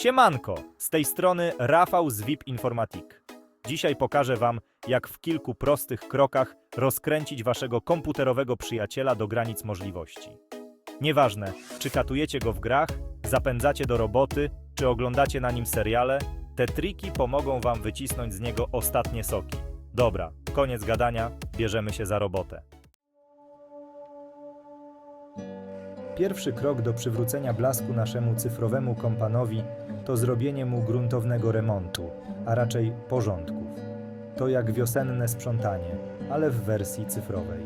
Siemanko, z tej strony Rafał z VIP Informatik. Dzisiaj pokażę Wam, jak w kilku prostych krokach rozkręcić Waszego komputerowego przyjaciela do granic możliwości. Nieważne, czy katujecie go w grach, zapędzacie do roboty, czy oglądacie na nim seriale, te triki pomogą Wam wycisnąć z niego ostatnie soki. Dobra, koniec gadania, bierzemy się za robotę. Pierwszy krok do przywrócenia blasku naszemu cyfrowemu kompanowi to zrobienie mu gruntownego remontu, a raczej porządków. To jak wiosenne sprzątanie, ale w wersji cyfrowej.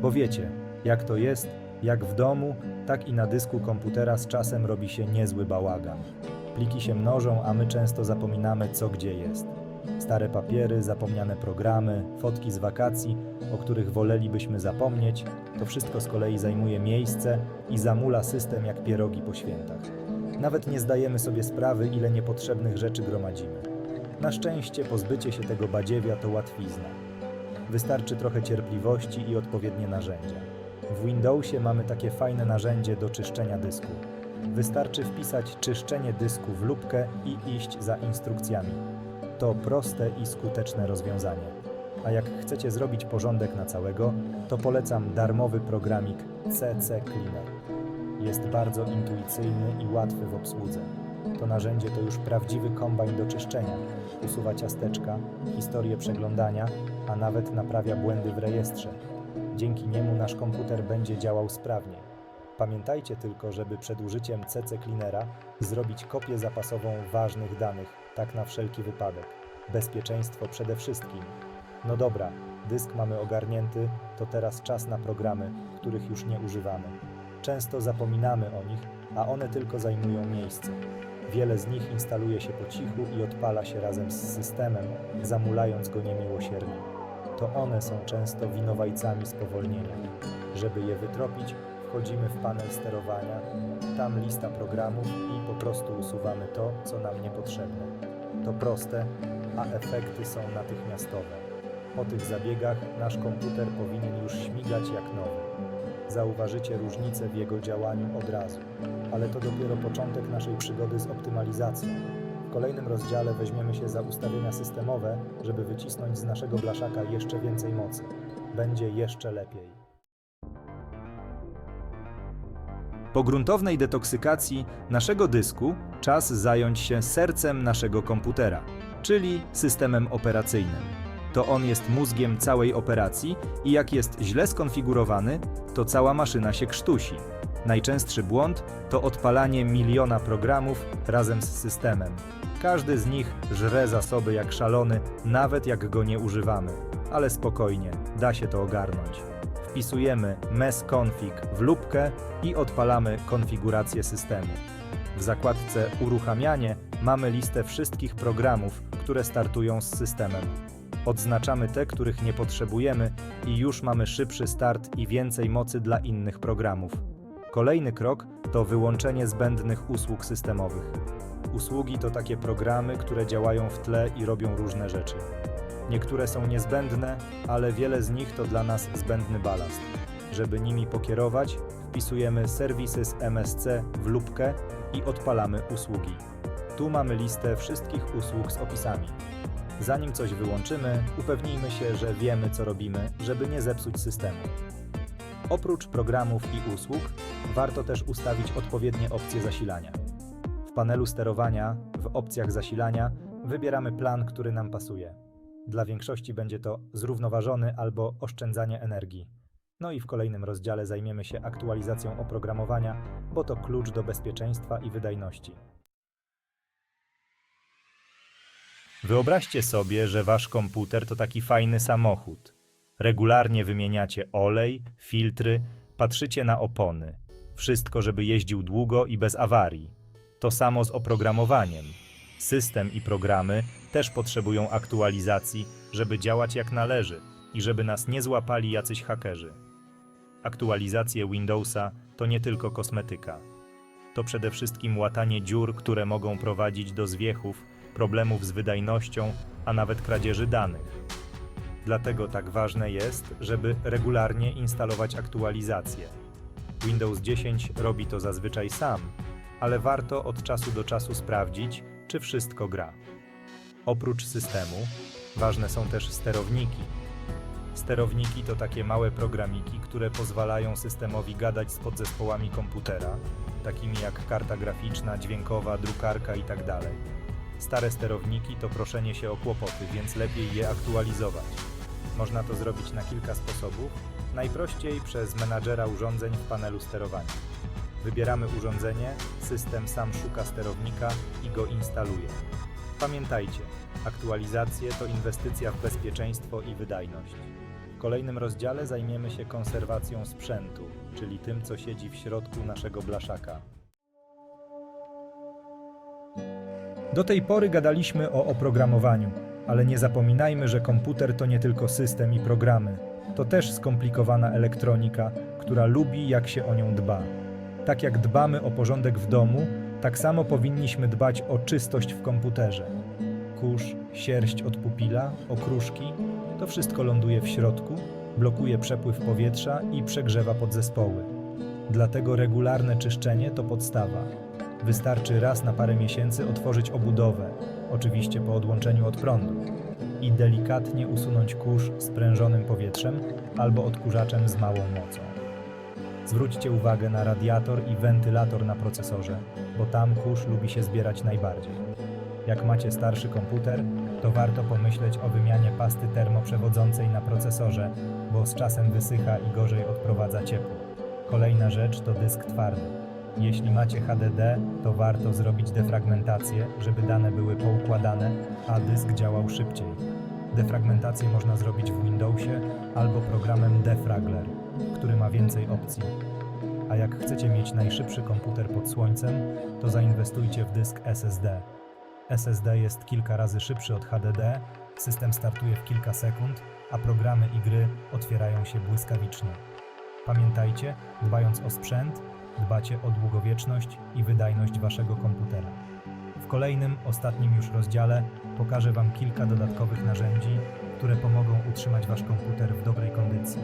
Bo wiecie, jak to jest, jak w domu, tak i na dysku komputera z czasem robi się niezły bałagan. Pliki się mnożą, a my często zapominamy, co gdzie jest. Stare papiery, zapomniane programy, fotki z wakacji, o których wolelibyśmy zapomnieć, to wszystko z kolei zajmuje miejsce i zamula system jak pierogi po świętach. Nawet nie zdajemy sobie sprawy, ile niepotrzebnych rzeczy gromadzimy. Na szczęście pozbycie się tego badziewia to łatwizna. Wystarczy trochę cierpliwości i odpowiednie narzędzia. W Windowsie mamy takie fajne narzędzie do czyszczenia dysku. Wystarczy wpisać czyszczenie dysku w lubkę i iść za instrukcjami. To proste i skuteczne rozwiązanie. A jak chcecie zrobić porządek na całego, to polecam darmowy programik CC Cleaner. Jest bardzo intuicyjny i łatwy w obsłudze. To narzędzie to już prawdziwy kombajn do czyszczenia. Usuwa ciasteczka, historię przeglądania, a nawet naprawia błędy w rejestrze. Dzięki niemu nasz komputer będzie działał sprawnie. Pamiętajcie tylko, żeby przed użyciem CC Cleanera zrobić kopię zapasową ważnych danych, tak na wszelki wypadek. Bezpieczeństwo przede wszystkim. No dobra, dysk mamy ogarnięty, to teraz czas na programy, których już nie używamy. Często zapominamy o nich, a one tylko zajmują miejsce. Wiele z nich instaluje się po cichu i odpala się razem z systemem, zamulając go niemiłosiernie. To one są często winowajcami spowolnienia. Żeby je wytropić, wchodzimy w panel sterowania, tam lista programów i po prostu usuwamy to, co nam niepotrzebne. To proste, a efekty są natychmiastowe. Po tych zabiegach nasz komputer powinien już śmigać jak nowy. Zauważycie różnicę w jego działaniu od razu, ale to dopiero początek naszej przygody z optymalizacją. W kolejnym rozdziale weźmiemy się za ustawienia systemowe, żeby wycisnąć z naszego blaszaka jeszcze więcej mocy. Będzie jeszcze lepiej. Po gruntownej detoksykacji naszego dysku czas zająć się sercem naszego komputera, czyli systemem operacyjnym. To on jest mózgiem całej operacji i jak jest źle skonfigurowany, to cała maszyna się krztusi. Najczęstszy błąd to odpalanie miliona programów razem z systemem. Każdy z nich żre zasoby jak szalony, nawet jak go nie używamy. Ale spokojnie, da się to ogarnąć. Wpisujemy mesconfig w lubkę i odpalamy konfigurację systemu. W zakładce Uruchamianie mamy listę wszystkich programów, które startują z systemem. Odznaczamy te, których nie potrzebujemy i już mamy szybszy start i więcej mocy dla innych programów. Kolejny krok to wyłączenie zbędnych usług systemowych. Usługi to takie programy, które działają w tle i robią różne rzeczy. Niektóre są niezbędne, ale wiele z nich to dla nas zbędny balast. Żeby nimi pokierować, wpisujemy Services MSC w lubkę i odpalamy usługi. Tu mamy listę wszystkich usług z opisami. Zanim coś wyłączymy, upewnijmy się, że wiemy, co robimy, żeby nie zepsuć systemu. Oprócz programów i usług, warto też ustawić odpowiednie opcje zasilania. W panelu sterowania, w opcjach zasilania, wybieramy plan, który nam pasuje. Dla większości będzie to zrównoważony albo oszczędzanie energii. No i w kolejnym rozdziale zajmiemy się aktualizacją oprogramowania, bo to klucz do bezpieczeństwa i wydajności. Wyobraźcie sobie, że wasz komputer to taki fajny samochód. Regularnie wymieniacie olej, filtry, patrzycie na opony. Wszystko, żeby jeździł długo i bez awarii. To samo z oprogramowaniem. System i programy też potrzebują aktualizacji, żeby działać jak należy i żeby nas nie złapali jacyś hakerzy. Aktualizacje Windowsa to nie tylko kosmetyka. To przede wszystkim łatanie dziur, które mogą prowadzić do zwiechów, problemów z wydajnością, a nawet kradzieży danych. Dlatego tak ważne jest, żeby regularnie instalować aktualizacje. Windows 10 robi to zazwyczaj sam, ale warto od czasu do czasu sprawdzić, czy wszystko gra. Oprócz systemu, ważne są też sterowniki. Sterowniki to takie małe programiki, które pozwalają systemowi gadać z podzespołami komputera, takimi jak karta graficzna, dźwiękowa, drukarka itd. Stare sterowniki to proszenie się o kłopoty, więc lepiej je aktualizować. Można to zrobić na kilka sposobów. Najprościej przez menadżera urządzeń w panelu sterowania. Wybieramy urządzenie, system sam szuka sterownika i go instaluje. Pamiętajcie, aktualizacje to inwestycja w bezpieczeństwo i wydajność. W kolejnym rozdziale zajmiemy się konserwacją sprzętu, czyli tym, co siedzi w środku naszego blaszaka. Do tej pory gadaliśmy o oprogramowaniu, ale nie zapominajmy, że komputer to nie tylko system i programy. To też skomplikowana elektronika, która lubi, jak się o nią dba. Tak jak dbamy o porządek w domu, tak samo powinniśmy dbać o czystość w komputerze. Kurz, sierść od pupila, okruszki to wszystko ląduje w środku, blokuje przepływ powietrza i przegrzewa podzespoły. Dlatego regularne czyszczenie to podstawa. Wystarczy raz na parę miesięcy otworzyć obudowę, oczywiście po odłączeniu od prądu, i delikatnie usunąć kurz sprężonym powietrzem albo odkurzaczem z małą mocą. Zwróćcie uwagę na radiator i wentylator na procesorze, bo tam kurz lubi się zbierać najbardziej. Jak macie starszy komputer, to warto pomyśleć o wymianie pasty termoprzewodzącej na procesorze, bo z czasem wysycha i gorzej odprowadza ciepło. Kolejna rzecz to dysk twardy. Jeśli macie HDD, to warto zrobić defragmentację, żeby dane były poukładane, a dysk działał szybciej. Defragmentację można zrobić w Windowsie albo programem Defragler, który ma więcej opcji. A jak chcecie mieć najszybszy komputer pod słońcem, to zainwestujcie w dysk SSD. SSD jest kilka razy szybszy od HDD, system startuje w kilka sekund, a programy i gry otwierają się błyskawicznie. Pamiętajcie, dbając o sprzęt, dbacie o długowieczność i wydajność waszego komputera. W kolejnym, ostatnim już rozdziale pokażę Wam kilka dodatkowych narzędzi, które pomogą utrzymać Wasz komputer w dobrej kondycji.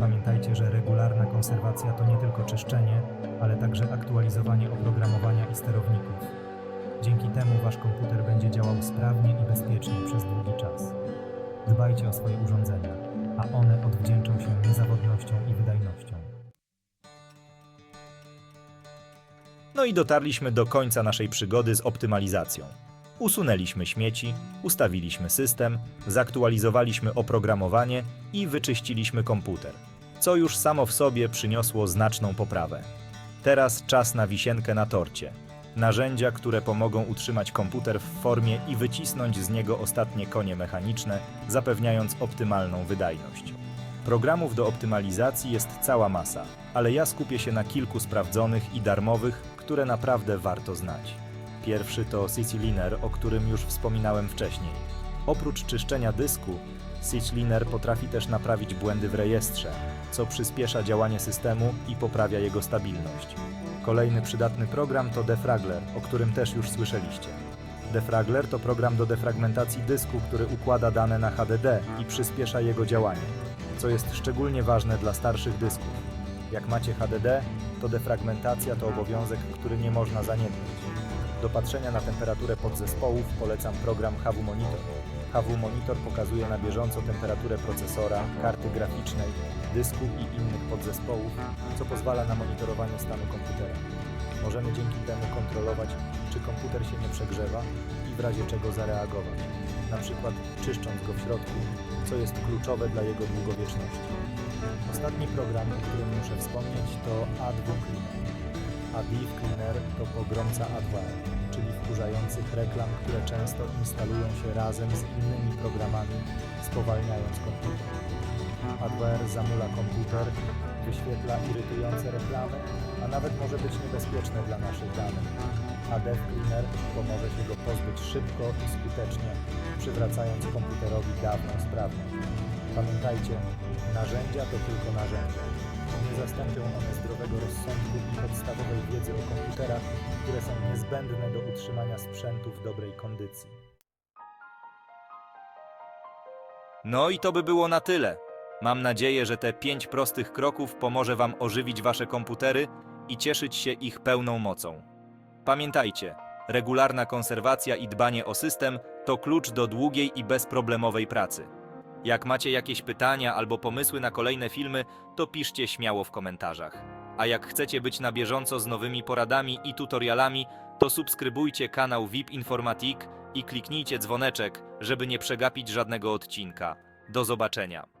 Pamiętajcie, że regularna konserwacja to nie tylko czyszczenie, ale także aktualizowanie oprogramowania i sterowników. Dzięki temu Wasz komputer będzie działał sprawnie i bezpiecznie przez długi czas. Dbajcie o swoje urządzenia, a one odwdzięczą się niezawodnością i wydajnością. No i dotarliśmy do końca naszej przygody z optymalizacją. Usunęliśmy śmieci, ustawiliśmy system, zaktualizowaliśmy oprogramowanie i wyczyściliśmy komputer, co już samo w sobie przyniosło znaczną poprawę. Teraz czas na wisienkę na torcie. Narzędzia, które pomogą utrzymać komputer w formie i wycisnąć z niego ostatnie konie mechaniczne, zapewniając optymalną wydajność. Programów do optymalizacji jest cała masa, ale ja skupię się na kilku sprawdzonych i darmowych, które naprawdę warto znać. Pierwszy to CityLiner, o którym już wspominałem wcześniej. Oprócz czyszczenia dysku, CityLiner potrafi też naprawić błędy w rejestrze, co przyspiesza działanie systemu i poprawia jego stabilność. Kolejny przydatny program to Defragler, o którym też już słyszeliście. Defragler to program do defragmentacji dysku, który układa dane na HDD i przyspiesza jego działanie, co jest szczególnie ważne dla starszych dysków. Jak macie HDD, to defragmentacja to obowiązek, który nie można zaniedbać. Do patrzenia na temperaturę podzespołów polecam program HW Monitor. HW Monitor pokazuje na bieżąco temperaturę procesora, karty graficznej, dysku i innych podzespołów, co pozwala na monitorowanie stanu komputera. Możemy dzięki temu kontrolować, czy komputer się nie przegrzewa i w razie czego zareagować, na przykład czyszcząc go w środku, co jest kluczowe dla jego długowieczności. Ostatni program, o którym muszę wspomnieć, to ADV Cleaner. ADV Cleaner to pogromca adware, czyli wkurzających reklam, które często instalują się razem z innymi programami, spowalniając komputer. Adware zamula komputer, wyświetla irytujące reklamy, a nawet może być niebezpieczne dla naszych danych. ADV Cleaner pomoże się go pozbyć szybko i skutecznie, przywracając komputerowi dawną sprawność. Pamiętajcie, narzędzia to tylko narzędzia. Nie zastąpią one zdrowego rozsądku i podstawowej wiedzy o komputerach, które są niezbędne do utrzymania sprzętu w dobrej kondycji. No i to by było na tyle. Mam nadzieję, że te pięć prostych kroków pomoże Wam ożywić Wasze komputery i cieszyć się ich pełną mocą. Pamiętajcie, regularna konserwacja i dbanie o system to klucz do długiej i bezproblemowej pracy. Jak macie jakieś pytania albo pomysły na kolejne filmy, to piszcie śmiało w komentarzach. A jak chcecie być na bieżąco z nowymi poradami i tutorialami, to subskrybujcie kanał VIP Informatik i kliknijcie dzwoneczek, żeby nie przegapić żadnego odcinka. Do zobaczenia.